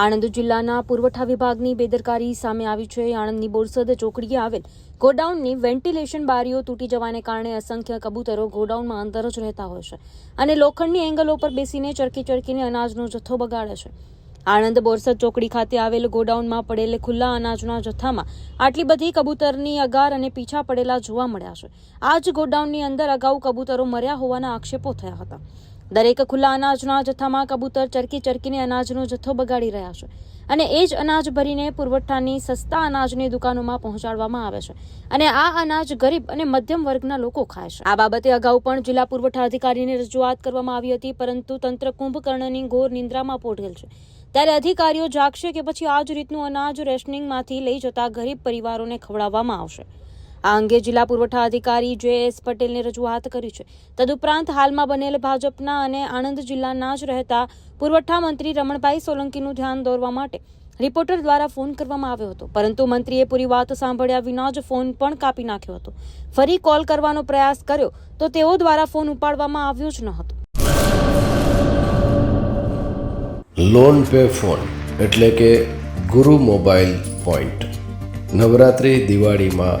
આણંદ જિલ્લાના પુરવઠા વિભાગની બેદરકારી સામે આવી છે. આણંદની બોરસદ ચોકડીએ આવેલ ગોડાઉનની વેન્ટિલેશન બારીઓ તૂટી જવાને કારણે અસંખ્ય કબૂતરો ગોડાઉનમાં અંદર જ રહેતા હોય છે અને લોખંડની એંગલો પર બેસીને ચરકી ચરકીને અનાજનો જથ્થો બગાડે છે. આણંદ બોરસદ ચોકડી ખાતે આવેલ ગોડાઉનમાં પડેલ ખુલ્લા અનાજના જથ્થામાં આટલી બધી કબૂતરની અગાર અને પીછા પડેલા જોવા મળ્યા છે. આ જ ગોડાઉનની અંદર અગાઉ કબૂતરો મર્યા હોવાના આક્ષેપો થયા હતા. દરેક ખુલ્લા અનાજના જથ્થામાં કબૂતર ચરકી ચરકીને અનાજનો જથ્થો બગાડી રહ્યા છે અને એ જ અનાજ ભરીને પુરવઠાની સસ્તા અનાજની દુકાનોમાં પહોંચાડવામાં આવે છે અને આ અનાજ ગરીબ અને મધ્યમ વર્ગના લોકો ખાય છે. આ બાબતે અગાઉ પણ જિલ્લા પુરવઠા અધિકારીને રજૂઆત કરવામાં આવી હતી, પરંતુ તંત્ર કુંભકર્ણની ઘોર નિંદ્રામાં પોઢેલ છે. ત્યારે અધિકારીઓ જાગશે કે પછી આ જ રીતનું અનાજ રેશનિંગમાંથી લઈ જતા ગરીબ પરિવારોને ખવડાવવામાં આવશે. આ અંગે જિલ્લા પુરવઠા અધિકારી જે એસ પટેલને રજૂઆત કરી છે. તદુપરાંત હાલમાં બનેલ ભાજપના અને આણંદ જિલ્લાના જ રહેતા પુરવઠા મંત્રી રમણભાઈ સોલંકીનું ધ્યાન દોરવા માટે રિપોર્ટર દ્વારા ફોન કરવામાં આવ્યો હતો. પરંતુ મંત્રીએ પૂરી વાત સાંભળ્યા વિના જ ફોન પણ કાપી નાખ્યો હતો. ફરી કોલ કરવાનો પ્રયાસ કર્યો તો તેઓ દ્વારા ફોન ઉપાડવામાં આવ્યો જ ન હતો. લોન પે ફોન એટલે કે ગુરુ મોબાઈલ પોઈન્ટ. નવરાત્રિ દિવાળીમાં